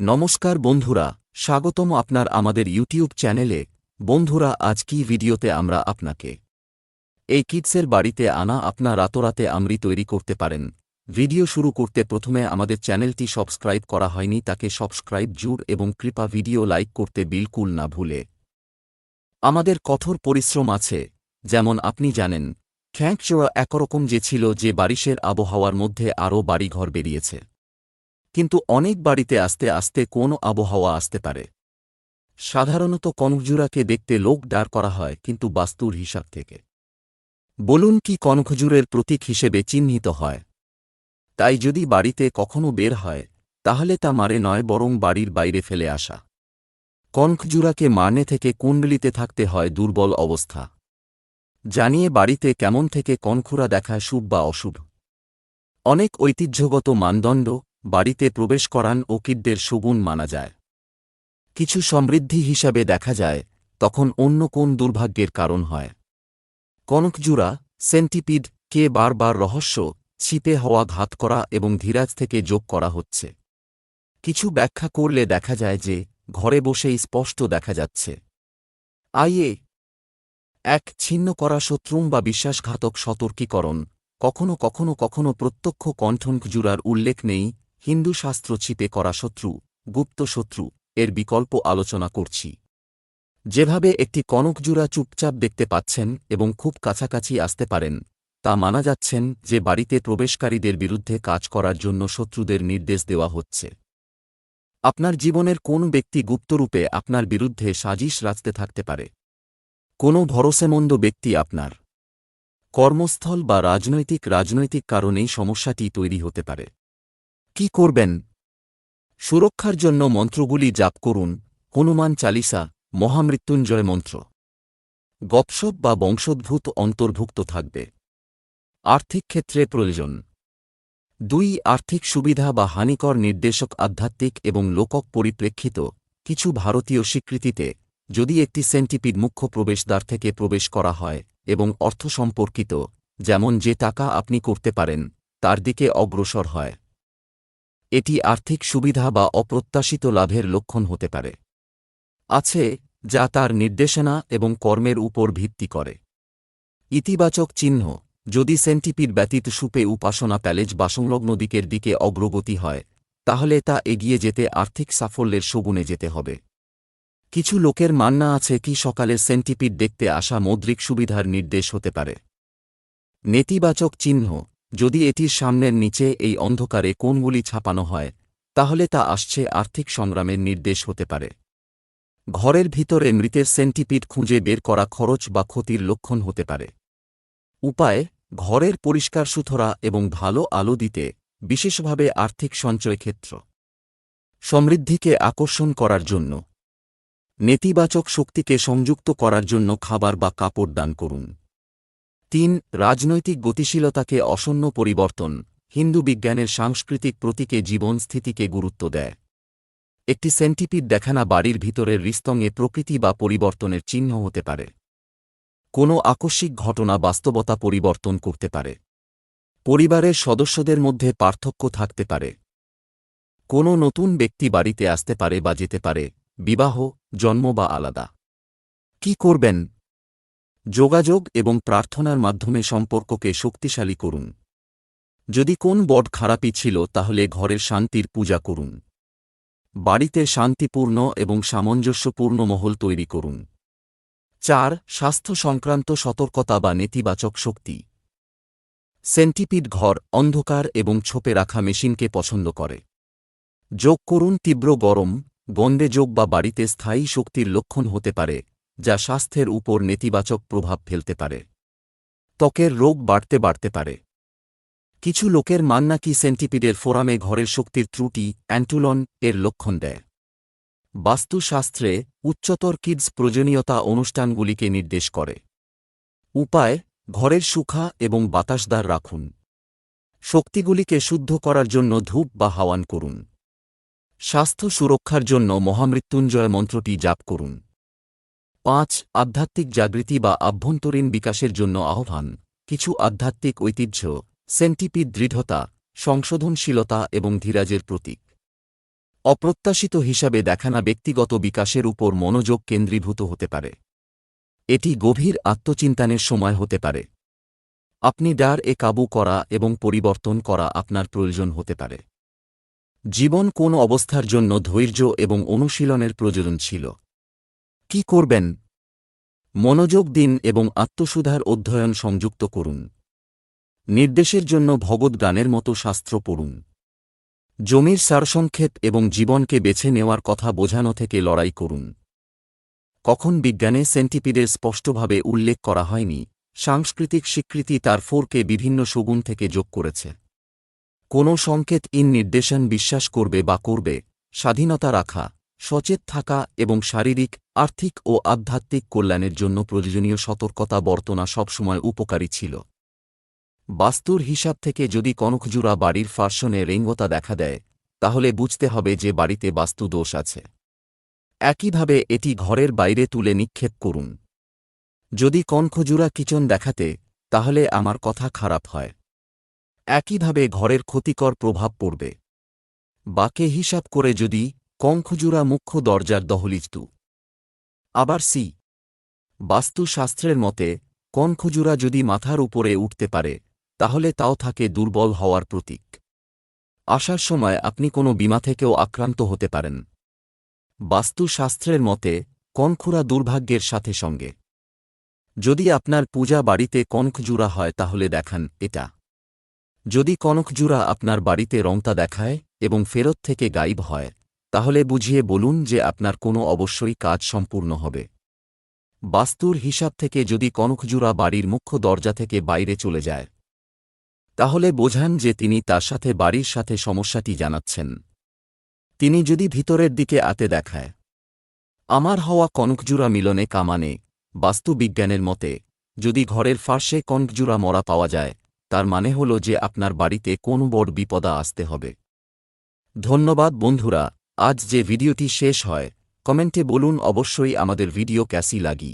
নমস্কার বন্ধুরা, স্বাগতম আপনার আমাদের ইউটিউব চ্যানেলে। বন্ধুরা আজ কি ভিডিওতে আমরা আপনাকে এই কিডসের বাড়িতে আনা আপনার রাতরাতে আমরি তৈরি করতে পারেন। ভিডিও শুরু করতে প্রথমে আমাদের চ্যানেলটি সাবস্ক্রাইব করা হয়নি, তাকে সাবস্ক্রাইব জুড় এবং কৃপা ভিডিও লাইক করতে বিলকুল না ভুলে। আমাদের কঠোর পরিশ্রম আছে, যেমন আপনি জানেন খ্যাঁকচোয়া একরকম যে ছিল যে বারিশের আবহাওয়ার মধ্যে আরও বাড়িঘর বেরিয়েছে। কিন্তু অনেক বাড়িতে আস্তে আস্তে কোনো আবহাওয়া আসতে পারে। সাধারণত কনকজুরাকে দেখতে লোক দাঁড় করা হয় কিন্তু বাস্তুর হিসাব থেকে। বলুন কি কনকজুরের প্রতীক হিসেবে চিহ্নিত হয়? তাই যদি বাড়িতে কখনো বের হয়, তাহলে তা মারে নয় বরং বাড়ির বাইরে ফেলে আসা। কনকজুরাকে মানে থেকে কুণ্ডলিতে থাকতে হয় দুর্বল অবস্থা। জানিয়ে বাড়িতে কেমন থেকে কনখুরা দেখায় শুভ বা অশুভ। অনেক ঐতিহ্যগত মানদণ্ড বাড়িতে প্রবেশ করান ও কিডদের সুগুণ মানা যায়। কিছু সমৃদ্ধি হিসাবে দেখা যায়, তখন অন্য কোন দুর্ভাগ্যের কারণ হয়। কনকজুরা, সেন্টিপিড, কে বারবার রহস্য ছিপে হওয়া ঘাত করা এবং ধীরাজ থেকে যোগ করা হচ্ছে। কিছু ব্যাখ্যা করলে দেখা যায় যে, ঘরে বসেই স্পষ্ট দেখা যাচ্ছে। আইয়ে এক ছিন্ন করা শত্রুম বা বিশ্বাসঘাতক সতর্কীকরণ, কখনো কখনো কখনো প্রত্যক্ষ কণ্ঠনকজুরার উল্লেখ নেই হিন্দু শাস্ত্র ছিপে করা শত্রু, গুপ্ত শত্রু, এর বিকল্প আলোচনা করছি। যেভাবে একটি কনকজুরা চুপচাপ দেখতে পাচ্ছেন এবং খুব কাছাকাছি আসতে পারেন, তা মানা যাচ্ছেন যে বাড়িতে প্রবেশকারীদের বিরুদ্ধে কাজ করার জন্য শত্রুদের নির্দেশ দেওয়া হচ্ছে। আপনার জীবনের কোন ব্যক্তি গুপ্তরূপে আপনার বিরুদ্ধে সাজিশ রাচতে থাকতে পারে? কোনো ভরসেমন্দ ব্যক্তি আপনার কর্মস্থল বা রাজনৈতিক রাজনৈতিক কারণেই সমস্যাটি তৈরি হতে পারে। কি করবেন? সুরক্ষার জন্য মন্ত্রগুলি জাপ করুন, হনুমান চালিসা, মহামৃত্যুঞ্জয় মন্ত্র। গপসপ বা বংশোদ্ভূত অন্তর্ভুক্ত থাকবে। আর্থিক ক্ষেত্রে প্রয়োজন। দুই, আর্থিক সুবিধা বা হানিকর নির্দেশক আধ্যাত্মিক এবং লোকক পরিপ্রেক্ষিত, কিছু ভারতীয় স্বীকৃতিতে, যদি একটি সেন্টিপিড মুখ্য প্রবেশদ্বার থেকে প্রবেশ করা হয়, এবং অর্থ সম্পর্কিত, যেমন যে টাকা আপনি করতে পারেন, তার দিকে অগ্রসর হয়। এটি আর্থিক সুবিধা বা অপ্রত্যাশিত লাভের লক্ষণ হতে পারে। আছে, যা তার নির্দেশনা এবং কর্মের উপর ভিত্তি করে। ইতিবাচক চিহ্ন, যদি সেন্টিপিড ব্যতীত সুপে উপাসনা প্যালেজ বা সংলগ্ন দিকের দিকে অগ্রগতি হয়, তাহলে তা এগিয়ে যেতে আর্থিক সাফল্যের শগুনে যেতে হবে। কিছু লোকের মান্না আছে কি সকালে সেন্টিপিড দেখতে আসা মৌদ্রিক সুবিধার নির্দেশ হতে পারে। নেতিবাচক চিহ্ন যদি এটির সামনের নিচে এই অন্ধকারে কোনগুলি ছাপানো হয়, তাহলে তা আসছে আর্থিক সংগ্রামের নির্দেশ হতে পারে। ঘরের ভিতরে মৃতের সেন্টিপিড খুঁজে বের করা খরচ বা ক্ষতির লক্ষণ হতে পারে। উপায়, ঘরের পরিষ্কার সুথরা এবং ভালো আলো দিতে, বিশেষভাবে আর্থিক সঞ্চয় ক্ষেত্র। সমৃদ্ধিকে আকর্ষণ করার জন্য। নেতিবাচক শক্তিকে সংযুক্ত করার জন্য খাবার বা কাপড় দান করুন। তিন, রাজনৈতিক গতিশীলতাকে অসন্ন পরিবর্তন, হিন্দু বিজ্ঞানের সাংস্কৃতিক প্রতীকে জীবন স্থিতিকে গুরুত্ব দেয়। একটি সেন্টিপিড দেখানা বাড়ির ভিতরের হৃস্তঙ্গে প্রকৃতি বা পরিবর্তনের চিহ্ন হতে পারে। কোনো আকস্মিক ঘটনা বাস্তবতা পরিবর্তন করতে পারে। পরিবারের সদস্যদের মধ্যে পার্থক্য থাকতে পারে। কোনো নতুন ব্যক্তি বাড়িতে আসতে পারে বা যেতে পারে, বিবাহ, জন্ম বা আলাদা। কি করবেন? যোগাযোগ এবং প্রার্থনার মাধ্যমে সম্পর্ককে শক্তিশালী করুন। যদি কোন বট খারাপই ছিল, তাহলে ঘরের শান্তির পূজা করুন। বাড়িতে শান্তিপূর্ণ এবং সামঞ্জস্যপূর্ণ মহল তৈরি করুন। চার, স্বাস্থ্য সংক্রান্ত সতর্কতা বা নেতিবাচক শক্তি। সেন্টিপিড ঘর, অন্ধকার এবং ছোপে রাখা মেশিনকে পছন্দ করে। যোগ করুন তীব্র গরম, গণ্ডে যোগ বা বাড়িতে স্থায়ী শক্তির লক্ষণ হতে পারে। যা স্বাস্থ্যের উপর নেতিবাচক প্রভাব ফেলতে পারে। ত্বকের রোগ বাড়তে বাড়তে পারে। কিছু লোকের মান্না কি সেন্টিপিডের ফোরামে ঘরের শক্তির ত্রুটি অ্যান্টুলন এর লক্ষণ দেয়। বাস্তুশাস্ত্রে উচ্চতর কিডস প্রয়োজনীয়তা অনুষ্ঠানগুলিকে নির্দেশ করে। উপায়, ঘরের সুখা এবং বাতাসদার রাখুন। শক্তিগুলিকে শুদ্ধ করার জন্য ধূপ বা হাওয়ান করুন। স্বাস্থ্য সুরক্ষার জন্য মহামৃত্যুঞ্জয় মন্ত্রটি জাপ করুন। পাঁচ, আধ্যাত্মিক জাগৃতি বা আভ্যন্তরীণ বিকাশের জন্য আহ্বান। কিছু আধ্যাত্মিক ঐতিহ্য সেন্টিপিড দৃঢ়তা, সংশোধনশীলতা এবং ধীরাজের প্রতীক। অপ্রত্যাশিত হিসাবে দেখানা ব্যক্তিগত বিকাশের উপর মনোযোগ কেন্দ্রীভূত হতে পারে। এটি গভীর আত্মচিন্তানের সময় হতে পারে। আপনি ডার এ কাবু করা এবং পরিবর্তন করা আপনার প্রয়োজন হতে পারে। জীবন কোন অবস্থার জন্য ধৈর্য এবং অনুশীলনের প্রয়োজন ছিল? কি করবেন? মনোযোগ দিন এবং আত্মসুধার অধ্যয়ন সংযুক্ত করুন। নির্দেশের জন্য ভগবদ গানের মতো শাস্ত্র পড়ুন। জমির সারসংক্ষেপ এবং জীবনকে বেছে নেওয়ার কথা বোঝানো থেকে লড়াই করুন। কখন বিজ্ঞানে সেন্টিপিডের স্পষ্টভাবে উল্লেখ করা হয়নি, সাংস্কৃতিক স্বীকৃতি তার ফোরকে বিভিন্ন শগুন থেকে যোগ করেছে। কোনো সংকেত ইন নির্দেশন বিশ্বাস করবে বা করবে, স্বাধীনতা রাখা। সচেত থাকা এবং শারীরিক, আর্থিক ও আধ্যাত্মিক কল্যাণের জন্য প্রয়োজনীয় সতর্কতা বর্তনা সবসময় উপকারী ছিল। বাস্তুর হিসাব থেকে যদি কনকজুড়া বাড়ির ফার্সনে রেঙ্গতা দেখা দেয়, তাহলে বুঝতে হবে যে বাড়িতে বাস্তু দোষ আছে। একইভাবে এটি ঘরের বাইরে তুলে নিক্ষেপ করুন। যদি কনখজুরা কিচন দেখাতে, তাহলে আমার কথা খারাপ হয়। একইভাবে ঘরের ক্ষতিকর প্রভাব পড়বে। বাকে হিসাব করে যদি কঙ্খজুরা মুখ্য দরজার দহলিজতু আবার সি। বাস্তুশাস্ত্রের মতে, কনখজুরা যদি মাথার উপরে উঠতে পারে, তাহলে তাও থাকে দুর্বল হওয়ার প্রতীক। আসার সময় আপনি কোনো বিমা থেকেও আক্রান্ত হতে পারেন। বাস্তুশাস্ত্রের মতে, কনখুরা দুর্ভাগ্যের সাথে সঙ্গে। যদি আপনার পূজা বাড়িতে কনকজুরা হয় তাহলে দেখান এটা। যদি কনকজুরা আপনার বাড়িতে রংতা দেখায় এবং ফেরত থেকে গাইব হয় তাহলে বুঝিয়ে বলুন যে আপনার কোনো অবশ্যই কাজ সম্পূর্ণ হবে। বাস্তুর হিসাব থেকে যদি কনকজুরা বাড়ির মুখ্য দরজা থেকে বাইরে চলে যায়, তাহলে বোঝান যে তিনি তার সাথে বাড়ির সাথে সমস্যাটি জানাচ্ছেন। তিনি যদি ভিতরের দিকে আতে দেখায়, আমার হওয়া কনকজুরা মিলনে কামানে বাস্তুবিজ্ঞানের মতে, যদি ঘরের ফার্সে কনকজুরা মরা পাওয়া যায়, তার মানে হল যে আপনার বাড়িতে কোন বড় বিপদা আসতে হবে। ধন্যবাদ বন্ধুরা আজ যে ভিডিওটি শেষ হয় কমেন্টে বলুন অবশ্যই আমাদের ভিডিও ক্যাসি লাগি।